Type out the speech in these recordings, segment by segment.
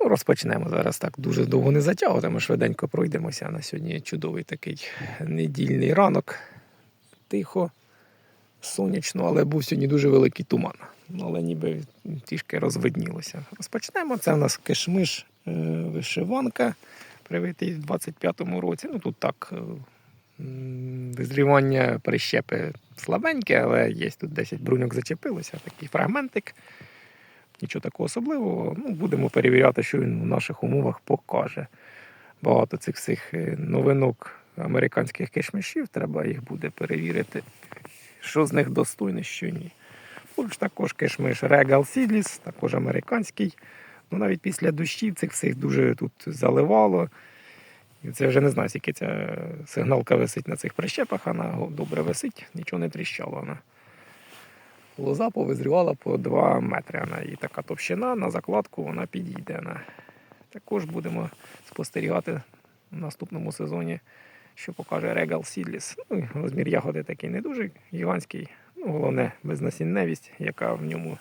Ну, розпочнемо зараз так дуже довго не затягуватимо, швиденько пройдемося. На сьогодні чудовий такий недільний ранок. Тихо, сонячно, але був сьогодні дуже великий туман. Але ніби трішки розвиднілося. Розпочнемо. Це у нас кишмиш е, вишиванка, привитий в 25-му році. Ну тут так. е, Визрівання прищепи слабеньке, але є тут 10 бруньок зачепилося. Такий фрагментик. Нічого такого особливого. Ну, будемо перевіряти, що він в наших умовах покаже. Багато цих всіх е, новинок американських кишмишів. Треба їх буде перевірити, що з них достойне, що ні. Поруч також кишмиш Regal Seedless, також американський. Ну, навіть після дощів цих всіх дуже тут заливало. Це вже не знаю, скільки ця сигналка висить на цих прищепах, вона добре висить, нічого не тріщало. Вона. Лоза повизрівала по 2 метри. Вона і така товщина на закладку вона підійде. Також будемо спостерігати в наступному сезоні, що покаже Regal Seedless. Ну, розмір ягоди такий не дуже гігантський. Ну, головне, безнасінневість, яка в ньому,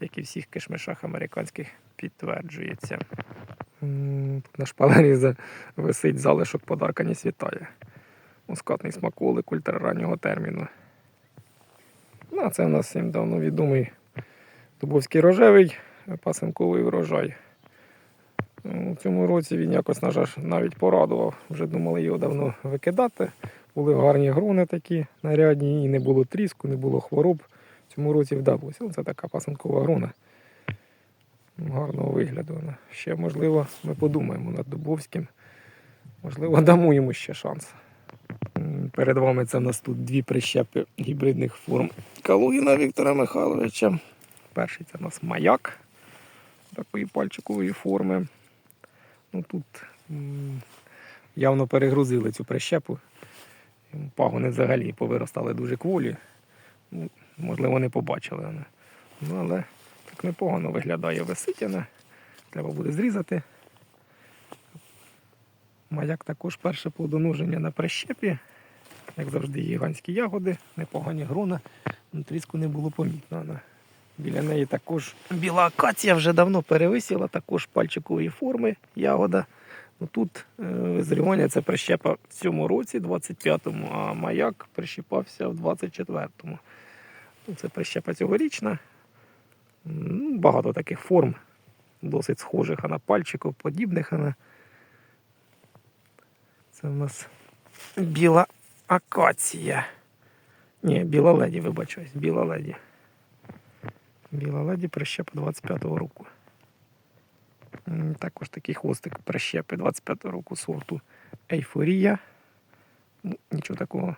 як і всіх кишмишах американських, підтверджується. Тут на шпалері висить залишок подарка не світає. Мускатний смаколик ультрараннього терміну. Ну, це в нас всім давно відомий Дубовський рожевий пасинковий врожай. Ну, У цьому році він якось на жаль, навіть порадував. Вже думали його давно викидати. Були гарні грони такі нарядні, і не було тріску, не було хвороб. В цьому році вдалося. Ну, Це така пасинкова грона. Гарного вигляду. Ще, можливо, ми подумаємо над Дубовським. Можливо, дамо йому ще шанс. Перед вами це в нас тут дві прищепи гібридних форм Калугіна Віктора Михайловича. Перший це у нас маяк такої пальчикової форми. Ну, тут явно перегрузили цю прищепу. Пагони взагалі повиростали дуже кволі. Ну, можливо, не побачили вони. Ну, але так непогано виглядає висить. Треба буде зрізати. Маяк також перше плодоноження на прищепі. Як завжди, гігантські ягоди, непогані грона. Ну, Тріску не було помітно. Біля неї також біла акація вже давно перевисіла, також пальчикової форми ягода. Ну, тут е, визрівання це прищепа в цьому році, 25-му, а маяк прищепався в 24-му. Ну, це прищепа цьогорічна. Багато таких форм, досить схожих а на пальчиків, подібних. а на це в нас біла акація. Ні, біла леді, вибачаюсь, біла леді. Біла леді прищепа 25-го року. Також такий хвостик прищепи 25-го року сорту Ейфорія. Ну, нічого такого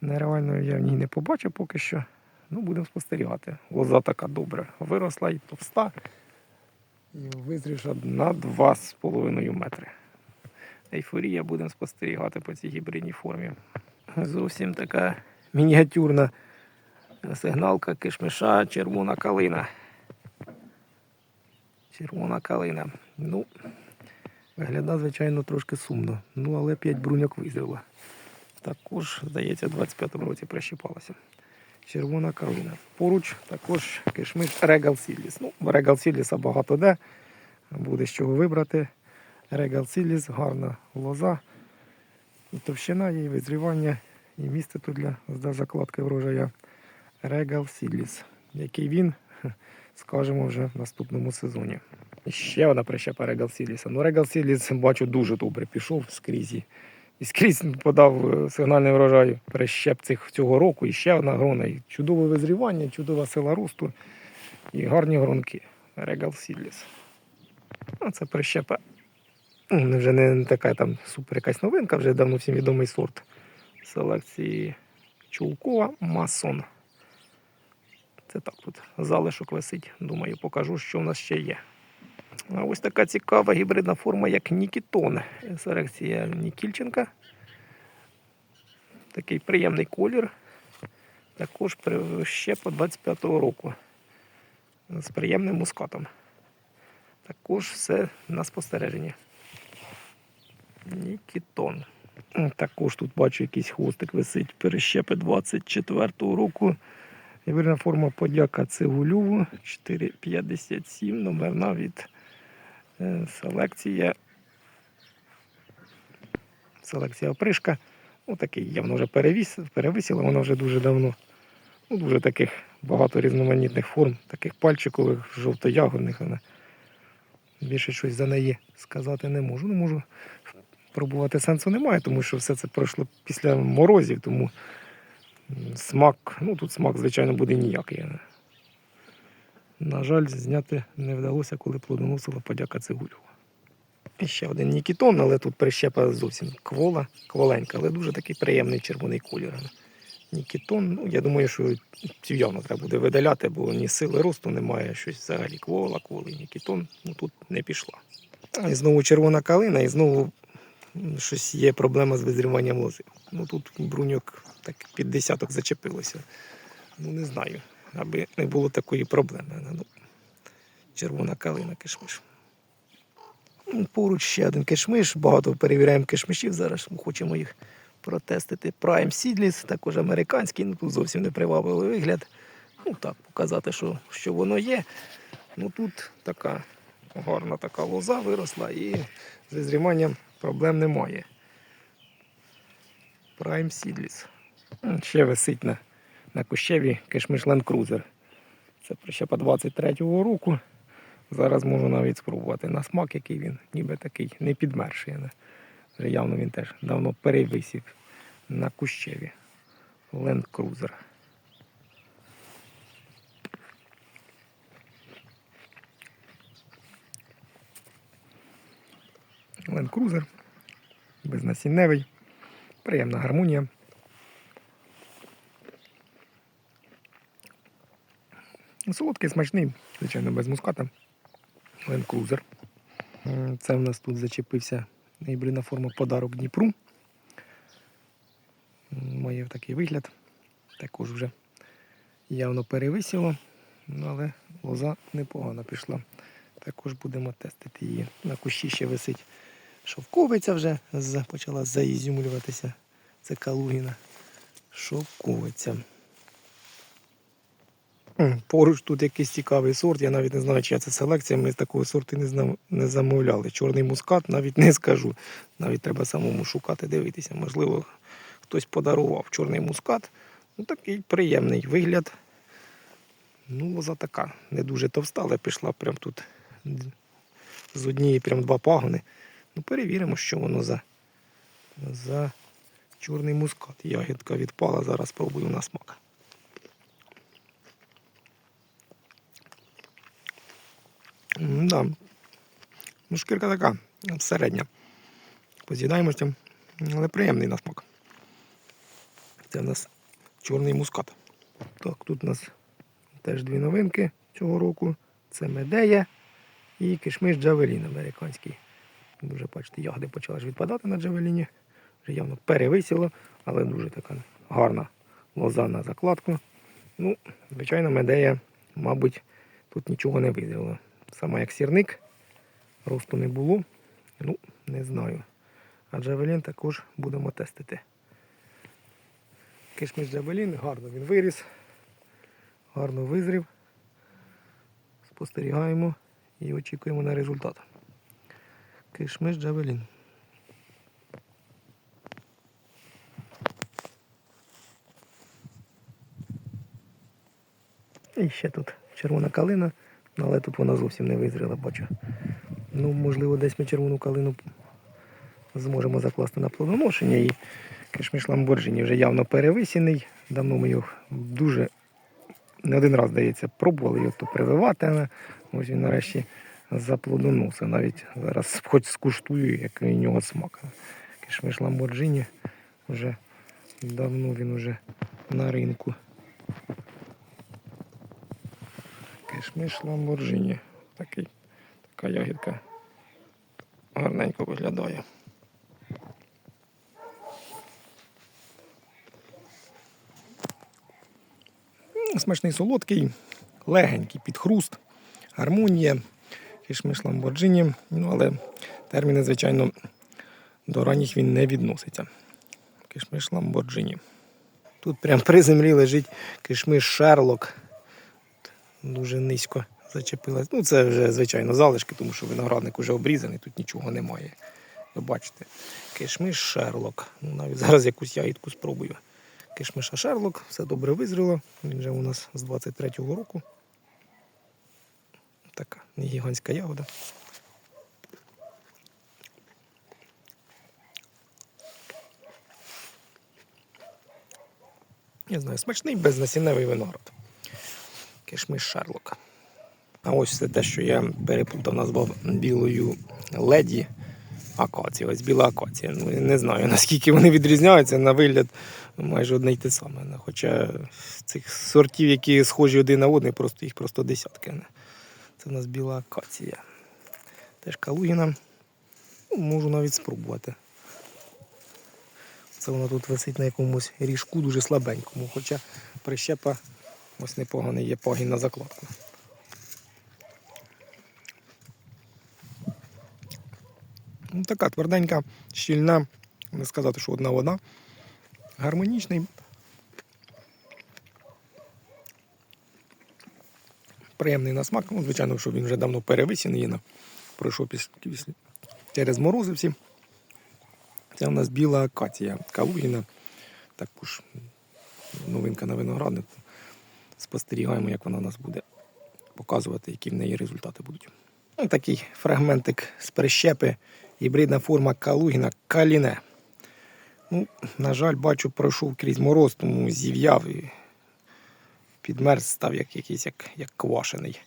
нереального я в ній не побачив поки що. Ну, будемо спостерігати. Лоза така добре виросла і товста. І визрівша на 2,5 метри. Ейфорія будемо спостерігати по цій гібридній формі. Зовсім така мініатюрна сигналка кишмиша червона калина. Червона калина. Ну, виглядає, звичайно, трошки сумно. Ну, але 5 бруньок визріло. Також, здається, в 25-му році прищіпалася. Червона калина. Поруч також кишмиш Regal Seedless. Ну, Regal Seedless багато де. Буде з чого вибрати. Regal Seedless, гарна лоза. Товщина її, визрівання, і місце тут для, закладки врожая. Regal Seedless. Який він, скажемо вже в наступному сезоні. Ще одна прищепа Regal Seedless. Ну, Regal Seedless, бачу, дуже добре пішов скрізь. І- скрізь подав е, сигнальний врожай прищеп цих цього року. І ще одна грона. І чудове визрівання, чудова сила росту і гарні гронки. Regal Seedless. Ну, це прищепа. Вже не така там супер якась новинка, вже давно всім відомий сорт селекції Чулкова Масон. Це так тут залишок висить. Думаю, покажу, що в нас ще є. А ось така цікава гібридна форма, як Нікітон. Селекція Нікільченка. Такий приємний колір. Також ще по 25-го року. З приємним мускатом. Також все на спостереженні. Нікітон. Також тут бачу якийсь хвостик висить перещепи 24-го року. Гібридна форма подяка Цигулюву 457, номерна від Е, Селекція. Селекція опришка. Ну, такий явно вже перевіс, перевисіла, вона вже дуже давно. Ну, дуже таких багато різноманітних форм, таких пальчикових, жовто-ягодних. Більше щось за неї сказати не можу. Ну, можу пробувати сенсу немає, тому що все це пройшло після морозів, тому смак, ну тут смак, звичайно, буде ніякий. На жаль, зняти не вдалося, коли плодоносила подяка цигулю. Ще один Нікітон, але тут прищепа зовсім квола, кволенька, але дуже такий приємний червоний колір. Нікітон, ну я думаю, що цю явно треба буде видаляти, бо ні сили росту немає, щось взагалі квола, кволи, Нікітон, ну тут не пішла. І знову червона калина, і знову щось є проблема з визріванням лози. Ну тут бруньок так під десяток зачепилося. Ну не знаю, аби не було такої проблеми. Ну, червона калина кишмиш. Ну, Поруч ще один кишмиш. Багато перевіряємо кишмишів зараз. Ми хочемо їх протестити. Prime Seedless, також американський, ну тут зовсім не привабливий вигляд. Ну так, показати, що, що воно є. Ну тут така гарна така лоза виросла і з визріванням проблем немає. Prime Seedless. Ще висить на, на кущеві кишмиш Land Cruiser. Це прищепа 23-го року. Зараз можу навіть спробувати на смак, який він, ніби такий не підмерший. Явно він теж давно перевисів на кущеві. Land Cruiser. Land Cruiser. Безнасінневий. Приємна гармонія. Солодкий, смачний, звичайно, без муската. Land Cruiser. Це в нас тут зачепився гібридна форма подарок Дніпру. Має такий вигляд. Також вже явно перевисіло, ну, але лоза непогано пішла. Також будемо тестити її. На кущі ще висить шовковиця вже почала заізюмлюватися. Це Калугіна. Шовковиця. Поруч тут якийсь цікавий сорт. Я навіть не знаю, чия це селекція. Ми такого сорту не, зна- не замовляли. Чорний мускат навіть не скажу. Навіть треба самому шукати, дивитися. Можливо, хтось подарував чорний мускат. Ну, такий приємний вигляд. Ну, лоза така, не дуже товста, але пішла прям тут з однієї прям два пагони. Ну, перевіримо, що воно за, за чорний мускат. Ягідка відпала, зараз спробую на смак. М, Да. Ну, шкірка така середня. По з'їдаємостям, але приємний на смак. Це в нас чорний мускат. Так, тут у нас теж дві новинки цього року. Це медея і кишмиш Джавелін американський. Дуже бачите, ягоди почали ж відпадати на Джавеліні. Вже явно перевисіло, але дуже така гарна лоза на закладку. Ну, звичайно, медея, мабуть, тут нічого не визріло. Сама як сірник, росту не було. Ну, не знаю. А Джавелін також будемо тестити. Кишмиш Джавелін, гарно він виріс, гарно визрів. Спостерігаємо і очікуємо на результат. Кишмиш Джавелін. І ще тут червона калина, але тут вона зовсім не визріла, бачу. Ну, можливо, десь ми червону калину зможемо закласти на плодоношення. І кишміш Ламборджині вже явно перевисіний. Давно ми його дуже не один раз, здається, пробували його то прививати. Ось він нарешті заплодоносив. Навіть зараз хоч скуштую, який у нього смак. Кишмиш Ламборджині вже давно він уже на ринку. Кишмиш Ламборджині. Такий, така ягідка гарненько виглядає. Смачний солодкий, легенький підхруст, гармонія, кишмиш Ламборджині. Ну, але терміни, звичайно, до ранніх він не відноситься. Кишмиш Ламборджині. Тут прямо при землі лежить кишмиш Шерлок. Дуже низько зачепилась. Ну, це вже, звичайно, залишки, тому що виноградник вже обрізаний, тут нічого немає. Ви бачите, кишмиш Шерлок. Ну, навіть зараз якусь ягідку спробую. Кишмиша Шерлок, все добре визріло. Він вже у нас з 23-го року. Така гігантська ягода. Я знаю, смачний безнасінневий виноград. Кишмиш Шерлока. А ось це те, що я переплутав, назвав білою леді акація. Ось біла акація. Ну, не знаю, наскільки вони відрізняються на вигляд майже одне й те саме. Хоча цих сортів, які схожі один на один, просто їх просто десятки. Це в нас біла акація. Теж калугіна. Ну, можу навіть спробувати. Це вона тут висить на якомусь ріжку дуже слабенькому, хоча прищепа ось непоганий є пагін на закладку. Ну, така тверденька, щільна, не сказати, що одна вода. Гармонічний. Приємний на смак. Ну, звичайно, що він вже давно перевисіний, пройшов піс- піс- через морози всі. Це у нас біла акація, калугіна. Також новинка на винограднику. Спостерігаємо, як вона нас буде показувати, які в неї результати будуть. Ну, такий фрагментик з прищепи, гібридна форма калугіна каліне. Ну, на жаль, бачу, пройшов крізь мороз, тому зів'яв підмерз став як якийсь як, як квашений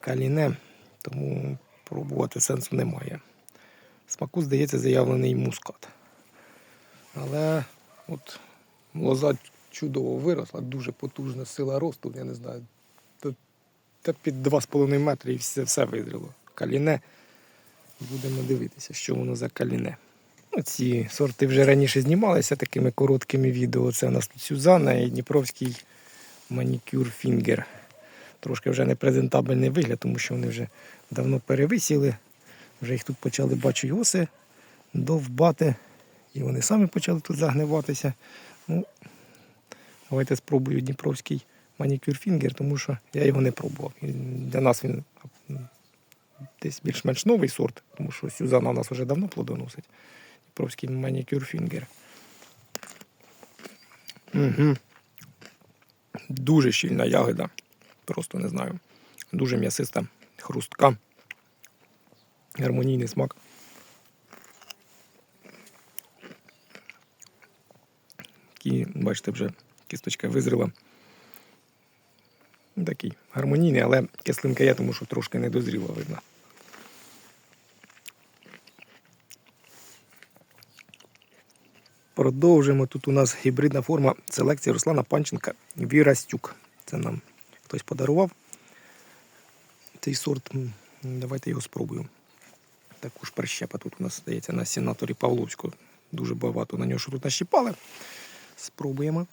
каліне, тому пробувати сенсу немає. Смаку, здається, заявлений мускат. Але от лоза чудово виросла, дуже потужна сила росту, я не знаю. Та, під 2,5 метри і все, все визріло. Каліне. Будемо дивитися, що воно за каліне. Ну, ці сорти вже раніше знімалися такими короткими відео. Це у нас тут Сюзанна і Дніпровський манікюр Фінгер. Трошки вже непрезентабельний вигляд, тому що вони вже давно перевисіли. Вже їх тут почали бачу й оси довбати. І вони самі почали тут загниватися. Ну, давайте спробую Дніпровський манікюр Фінгер, тому що я його не пробував. Для нас він десь більш-менш новий сорт, тому що Сюзанна у нас вже давно плодоносить. Дніпровський манікюр Фінгер. Угу. Дуже щільна ягода. Просто не знаю. Дуже м'ясиста, хрустка. Гармонійний смак. Такі, бачите, вже кісточка визріла. Такий гармонійний, але кислинка є, тому що трошки не дозріла видно. Продовжуємо. Тут у нас гібридна форма селекції Руслана Панченка Вірастюк. Це нам хтось подарував. Цей сорт. Давайте його спробуємо. Також прищепа тут у нас здається на сенаторі Павловського. Дуже багато на нього що тут нащіпали. Спробуємо.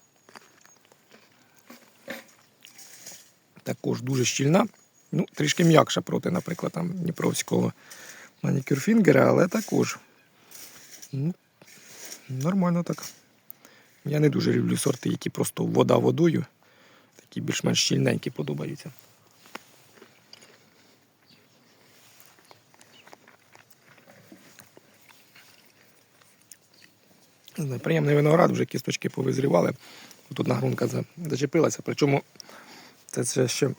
Також дуже щільна. Ну, трішки м'якша проти, наприклад, там Дніпровського манікюрфінгера, але також. Ну, нормально так. Я не дуже люблю сорти, які просто вода водою. Такі більш-менш щільненькі подобаються. Приємний виноград, вже кісточки повизрівали. Тут одна грунка зачепилася. Причому це ще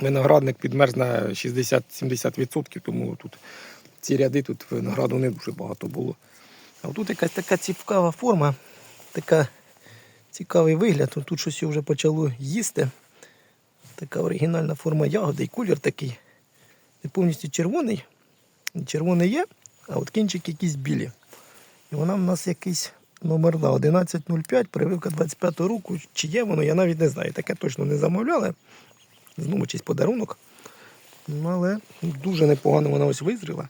виноградник підмерз на 60-70%, тому тут ці ряди тут винограду не дуже багато було. Тут якась така цікава форма, така цікавий вигляд. Тут щось вже почало їсти. Така оригінальна форма ягоди і колір такий. Не повністю червоний. Червоний є, а от кінчики якісь білі. І вона в нас якийсь номерна 1105, прививка 25-го року. Чи є воно, я навіть не знаю. Таке точно не замовляли. Знову чийсь подарунок. Ну, але дуже непогано вона ось визріла.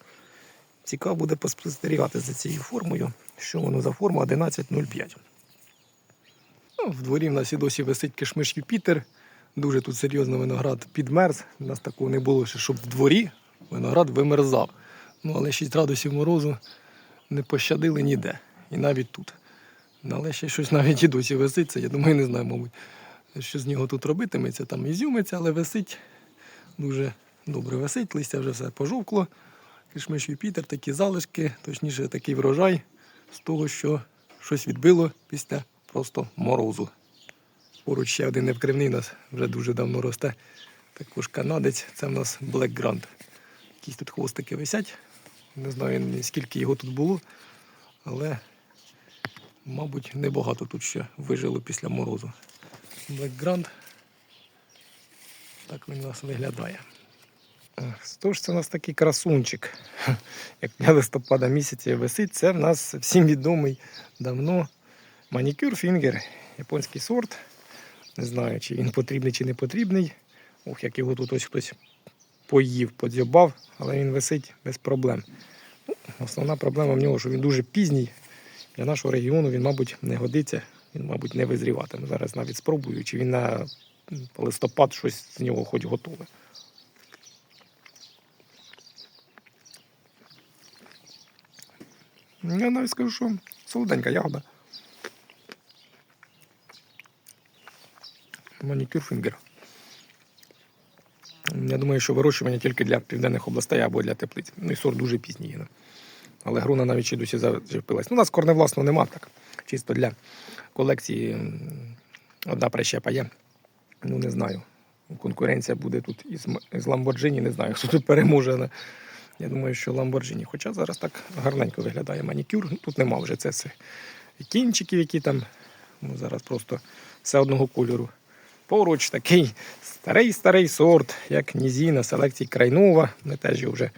Цікаво буде поспостерігати за цією формою, що воно за форма 1105. Ну, в дворі в нас і досі висить кишмиш Юпітер. Дуже тут серйозно виноград підмерз. У нас такого не було, щоб в дворі виноград вимерзав. Ну, але 6 градусів морозу не пощадили ніде. І навіть тут. Ну, Але ще щось навіть і досі висить. Це, я думаю, не знаю, мабуть, що з нього тут робитиметься. Там ізюмиться, але висить. дуже добре висить, листя вже все пожовкло. Кишмиш Юпітер, такі залишки, точніше такий врожай з того, що щось відбило після просто морозу. Поруч ще один невкривний у нас вже дуже давно росте. Також канадець, це в нас Black Grand. Якісь тут хвостики висять. Не знаю скільки його тут було, але, мабуть, небагато тут ще вижило після морозу. Black Grand. Так він у нас виглядає. Тож це у нас такий красунчик. Як для листопада місяця висить, це в нас всім відомий давно манікюр фінгер, японський сорт. Не знаю, чи він потрібний, чи не потрібний. Ох, як його тут ось хтось поїв, подзьобав, але він висить без проблем. Ну, основна проблема в нього, що він дуже пізній. Для нашого регіону він, мабуть, не годиться, він, мабуть, не визріватиме. Зараз навіть спробую, чи він на листопад щось з нього хоч готове. Я навіть скажу, що солоденька ягода. Манікюр фінгер. Я думаю, що вирощування тільки для південних областей або для теплиць. Ну і сорт дуже пізній. ну. Але груна навіть ще досі зачепилась. Ну, у нас корне власно нема так. Чисто для колекції одна прищепа є. Ну, не знаю. Конкуренція буде тут із, із Lamborghini, не знаю, хто тут переможе. Я думаю, що Lamborghini. Хоча зараз так гарненько виглядає манікюр. Тут нема вже це кінчиків, які там. Ну, зараз просто все одного кольору. Поруч такий старий-старий сорт, як Нізіна, селекції Крайнова. Ми теж його вже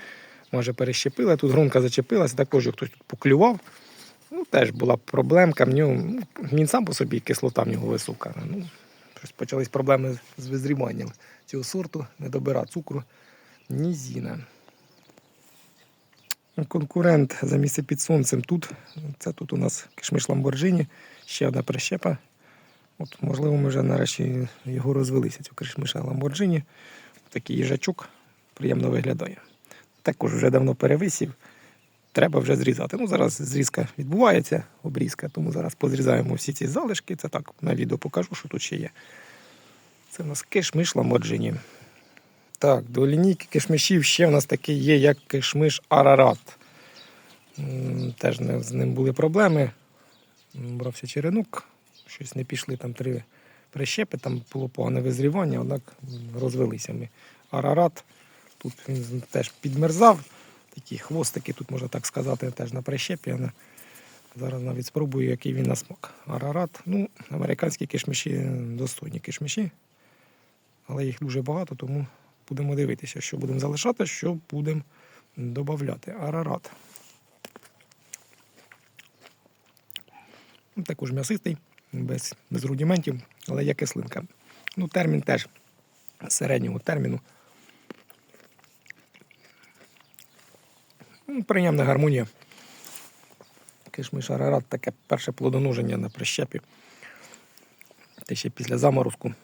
може перещепили. Тут грунка зачепилася, також хтось тут поклював. Ну, теж була проблемка. В нього, ну, він сам по собі кислота в нього висока. Ну, почались проблеми з визріванням цього сорту, не добира цукру. Нізіна. Конкурент за місце під сонцем тут. Це тут у нас кишмиш Ламборджині, ще одна прищепа. От, можливо, ми вже нарешті його розвелися, цю кишмиша Ламборджині. Такий їжачок приємно виглядає. Також вже давно перевисів. Треба вже зрізати. Ну, зараз зрізка відбувається, обрізка, тому зараз позрізаємо всі ці залишки. Це так на відео покажу, що тут ще є. Це у нас кишмиш Ламборджині. Так, до лінійки кишмишів ще в нас такий є, як кишмиш Арарат. Теж з ним були проблеми. Брався черенок, щось не пішли там три прищепи, там було погане визрівання, однак розвелися ми. Арарат. Тут він теж підмерзав. Такі хвостики, тут можна так сказати, теж на прищепі. але Зараз навіть спробую, який він на смак. Арарат. Ну, американські кишмиші достойні кишмиші, але їх дуже багато, тому будемо дивитися, що будемо залишати, що будемо додати. Арарат. Ну, Також м'ясистий, без, без рудіментів, але є кислинка. Ну, термін теж середнього терміну. Ну, Приємна гармонія. Кишмиш арарат таке перше плодоноження на прищепі. Та ще після заморозку.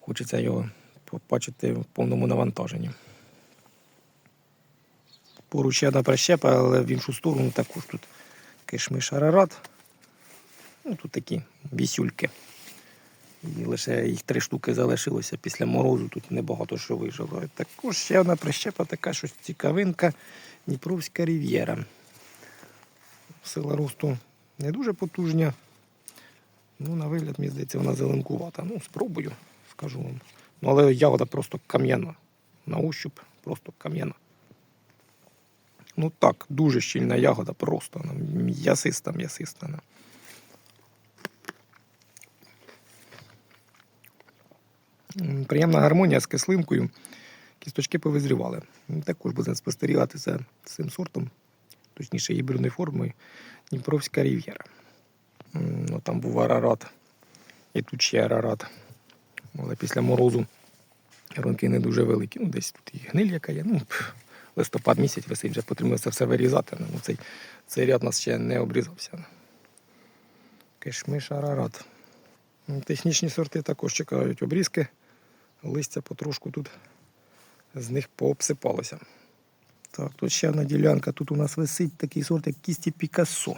Хочеться його побачити в повному навантаженні. Поруч ще одна прищепа, але в іншу сторону також тут кишмиш арарат. Ну, тут такі вісюльки. І лише їх три штуки залишилося після морозу, тут небагато що вижило. Також ще одна прищепа, така щось цікавинка, Дніпровська рів'єра. Сила росту не дуже потужня. Ну, на вигляд, мені здається, вона зеленкувата. Ну, спробую, скажу вам. Ну, але ягода просто кам'яна. На ощуп просто кам'яна. Ну так, дуже щільна ягода, просто м'ясиста, м'ясиста. Приємна гармонія з кислинкою. Кісточки повизрівали. Також будемо спостерігати за цим сортом, точніше гібридною формою Дніпровська рів'єра. Ну, там був арарат. І тут ще арарат. Але після морозу ронки не дуже великі. Ну, десь тут і гниль яка є. Ну, листопад місяць висить, вже потрібно це все вирізати. Ну, цей, цей ряд у нас ще не обрізався. Кишмиш арарат. Ну, Технічні сорти також чекають обрізки. Листя потрошку тут з них пообсипалося. Так, тут ще одна ділянка. Тут у нас висить такий сорт, як кісті Пікассо.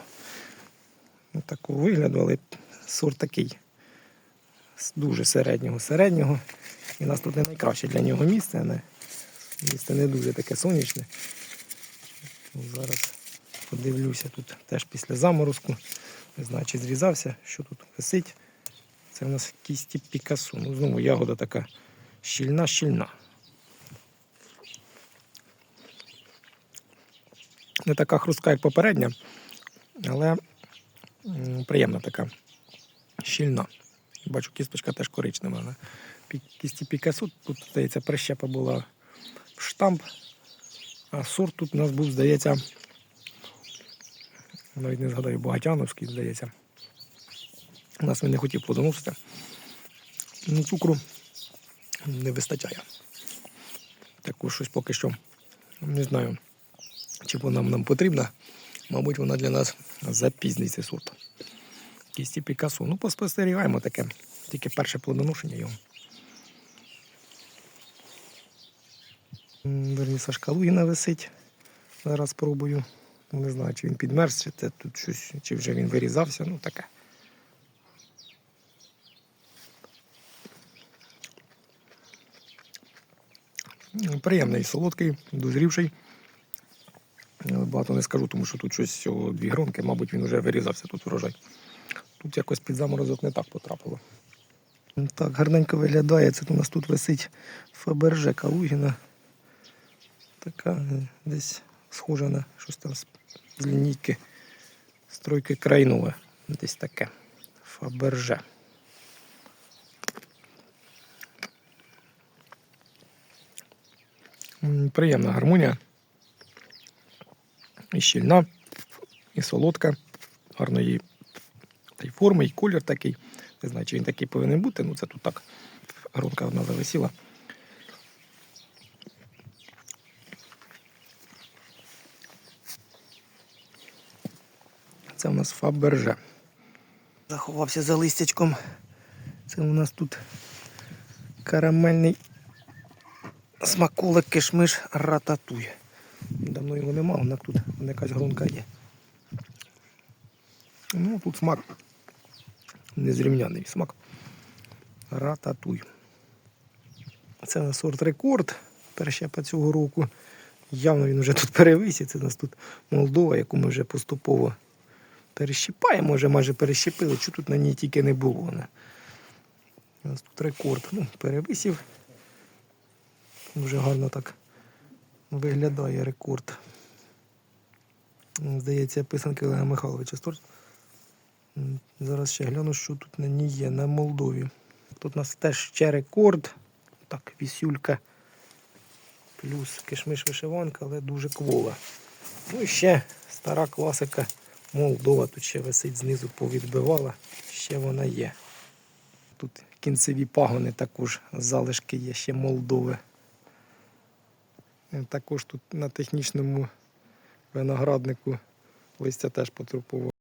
Ну, такого вигляду, але сорт такий дуже середнього середнього. І у нас тут не найкраще для нього місце. Не, місце не дуже таке сонячне. Зараз подивлюся тут теж після заморозку. Не знаю, чи зрізався, що тут висить. Це у нас кісті Пікасу. Ну, знову ягода така щільна-щільна. Не така хрустка, як попередня, але приємна така щільна. Бачу, кісточка теж коричнева. Але кісті Пікасу, тут, здається, прищепа була в штамп, а сорт тут у нас був, здається, навіть не згадаю, Багатяновський, здається. У нас він не хотів плодоносити. Ну, цукру не вистачає. Також щось поки що не знаю, чи вона нам потрібна. Мабуть, вона для нас запізнить цей сорт. Кісті Пікасо. Ну, поспостерігаємо таке. Тільки перше плодоношення його. Верніса шкалугіна висить. Зараз спробую. Не знаю, чи він підмерз, чи це тут щось, чи вже він вирізався. Ну таке. Приємний, солодкий, дозрівший. Багато не скажу, тому що тут щось дві гронки, мабуть, він вже вирізався тут врожай. Тут якось під заморозок не так потрапило. Так, гарненько виглядає. Це у нас тут висить Фаберже Калугіна. Така е, десь схожа на щось там з лінійки стройки крайнове. Десь таке. Фаберже. Приємна гармонія. І щільна, і солодка, гарної та й форми, і колір такий. Не знаю, чи він такий повинен бути. Ну, це тут так. Гронка одна зависіла. Це у нас Фаберже. Заховався за листячком. Це у нас тут карамельний смаколик кишмиш рататуй. Давно його нема, вона тут якась гронка є. Ну, тут смак незрівняний смак. Рататуй. Це на сорт рекорд. Перещепа цього року. Явно він вже тут перевисів. Це у нас тут Молдова, яку ми вже поступово перещіпаємо, вже майже перещепили, що тут на ній тільки не було. Не? У нас тут рекорд. Ну, перевисів. Дуже гарно так виглядає рекорд. Здається, писанки Олега Михайловича Зараз ще гляну, що тут на ній є, на Молдові. Тут у нас теж ще рекорд. Так, вісюлька. Плюс кишмиш вишиванка, але дуже квола. Ну і ще стара класика Молдова. Тут ще висить знизу повідбивала. Ще вона є. Тут кінцеві пагони також залишки є ще Молдови. Е, Також тут на технічному винограднику листя теж потрупувало.